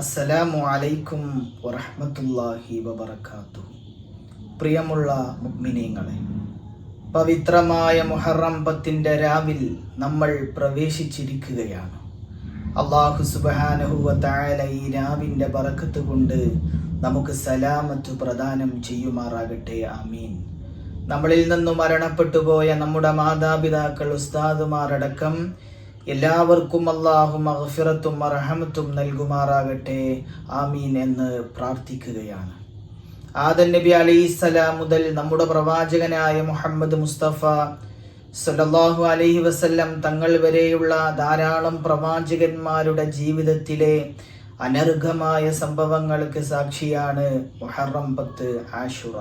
അസ്സലാമു അലൈക്കും വറഹ്മത്തുള്ളാഹി വബർക്കാത്തു പ്രിയമുള്ള മുഗ്മിനീങ്ങളെ പവിത്രമായ മുഹറം പത്തിന്റെ രാവിൽ നമ്മൾ പ്രവേശിച്ചിരിക്കുകയാണ്. അള്ളാഹു സുബാനഹുവ താഴല ഈ രാവിന്റെ ബറക്കത്ത് കൊണ്ട് നമുക്ക് സലാമത്ത് പ്രദാനം ചെയ്യുമാറാകട്ടെ ആമീൻ. നമ്മളിൽ നിന്നും മരണപ്പെട്ടു പോയ നമ്മുടെ മാതാപിതാക്കൾ ഉസ്താദുമാരടക്കം എല്ലാവർക്കും അള്ളാഹു മഹഫിറത്തും അർഹമത്തും നൽകുമാറാകട്ടെ. ആമീൻ എന്ന് പ്രാർത്ഥിക്കുകയാണ്. ആദൻ നബി അലൈസലാം മുതൽ നമ്മുടെ പ്രവാചകനായ മുഹമ്മദ് മുസ്തഫ സല്ലല്ലാഹു അലൈഹി വസല്ലം തങ്ങൾ വരെയുള്ള ധാരാളം പ്രവാചകന്മാരുടെ ജീവിതത്തിലെ അനർഘമായ സംഭവങ്ങൾക്ക് സാക്ഷിയാണ് മുഹറം പത്ത് ആഷുറ.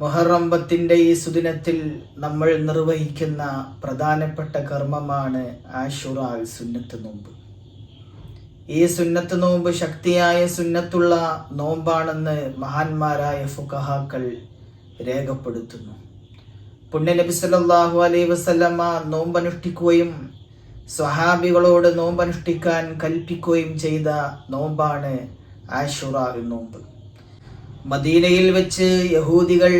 മുഹറം പത്തിന്റെ ഈ സുദിനത്തിൽ നമ്മൾ നിർവഹിക്കുന്ന പ്രധാനപ്പെട്ട കർമ്മമാണ് ആഷുറ സുന്നത്ത് നോമ്പ്. ഈ സുന്നത്ത് നോമ്പ് ശക്തിയായ സുന്നത്തുള്ള നോമ്പാണെന്ന് മഹാന്മാരായ ഫുഖഹാക്കൾ രേഖപ്പെടുത്തുന്നു. പുണ്യനബി സല്ലാഹു അലൈ വസല്ലമ നോമ്പനുഷ്ഠിക്കുകയും സ്വഹാബികളോട് നോമ്പനുഷ്ഠിക്കാൻ കൽപ്പിക്കുകയും ചെയ്ത നോമ്പാണ് ആഷുറ നോമ്പ്. മദീനയിൽ വെച്ച് യഹൂദികൾ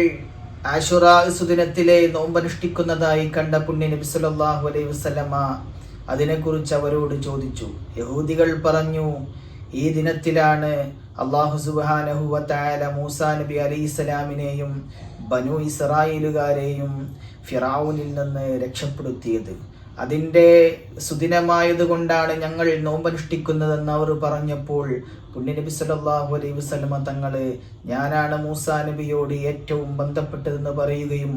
ആഷുറ സുദിനത്തിലെ നോമ്പനുഷ്ഠിക്കുന്നതായി കണ്ട പുണ്യ നബി സല്ലല്ലാഹു അലൈഹി വസല്ലമ അതിനെക്കുറിച്ച് അവരോട് ചോദിച്ചു. യഹൂദികൾ പറഞ്ഞു ഈ ദിനത്തിലാണ് അള്ളാഹു സുബ്ഹാനഹു വതആല മൂസാ നബി അലൈഹിസ്സലാമിനെയും ബനു ഇസ്രായേലുകാരെയും ഫിറാവുനിൽ നിന്ന് രക്ഷപ്പെടുത്തിയത്. അതിന്റെ സുദിനമായത് കൊണ്ടാണ് ഞങ്ങൾ നോമ്പനുഷ്ഠിക്കുന്നതെന്ന് അവർ പറഞ്ഞപ്പോൾ പുണ്യനബി സല്ലല്ലാഹു അലൈ വസ്ലമ തങ്ങൾ ഞാനാണ് മൂസാ നബിയോട് ഏറ്റവും ബന്ധപ്പെട്ടതെന്ന് പറയുകയും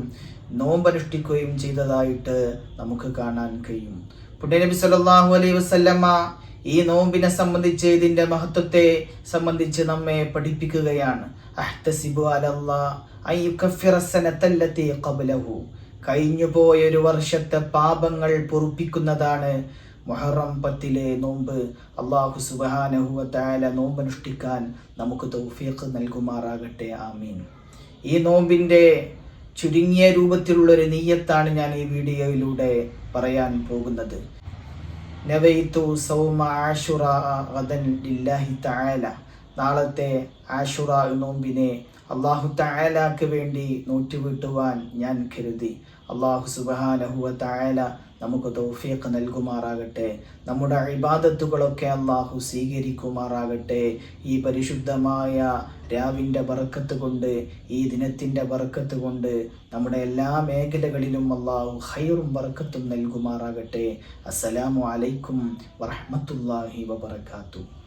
നോമ്പനുഷ്ഠിക്കുകയും ചെയ്തതായിട്ട് നമുക്ക് കാണാൻ കഴിയും. പുണ്യനബി സല്ലല്ലാഹു അലൈ വസല്ലമ ഈ നോമ്പിനെ സംബന്ധിച്ച് ഇതിന്റെ മഹത്വത്തെ സംബന്ധിച്ച് നമ്മെ പഠിപ്പിക്കുകയാണ്. അഹ്തസിബു അലല്ലാ അൻ യുകഫിറ സനത്തല്ലത്തി ഖബ്ലഹു. കഴിഞ്ഞുപോയ ഒരു വർഷത്തെ പാപങ്ങൾ പൊറുപ്പിക്കുന്നതാണ് മൊഹറം പത്തിലെ നോമ്പ്. അള്ളാഹു സുബാനഹുവത്തായ നോമ്പനുഷ്ഠിക്കാൻ നമുക്ക് തൗഫീഖ് നൽകുമാറാകട്ടെ. ആമീൻ. ഈ നോമ്പിന്റെ ചുരുങ്ങിയ രൂപത്തിലുള്ളൊരു നീയത്താണ് ഞാൻ ഈ വീഡിയോയിലൂടെ പറയാൻ പോകുന്നത്. നവൈത്തു സൗമ ആഷുറ വദൻ ലില്ലാഹി തആല. നാളത്തെ ആഷുറ നോമ്പിനെ അള്ളാഹു തായാലാക്ക് വേണ്ടി നോറ്റുവീട്ടുവാൻ ഞാൻ കരുതി. അള്ളാഹു സുബാനഹുവ തായാല നമുക്ക് തൗഫീഖ് നൽകുമാറാകട്ടെ. നമ്മുടെ ഇബാദത്തുകളൊക്കെ അള്ളാഹു സ്വീകരിക്കുമാറാകട്ടെ. ഈ പരിശുദ്ധമായ രാവിന്റെ ബറക്കത്ത് കൊണ്ട് ഈ ദിനത്തിന്റെ ബറക്കത്ത് കൊണ്ട് നമ്മുടെ എല്ലാ മേഖലകളിലും അള്ളാഹു ഹൈറും ബറക്കത്തും നൽകുമാറാകട്ടെ. അസ്സലാമു അലൈക്കും വറഹ്മത്തുള്ളാഹി വബറകാതുഹു.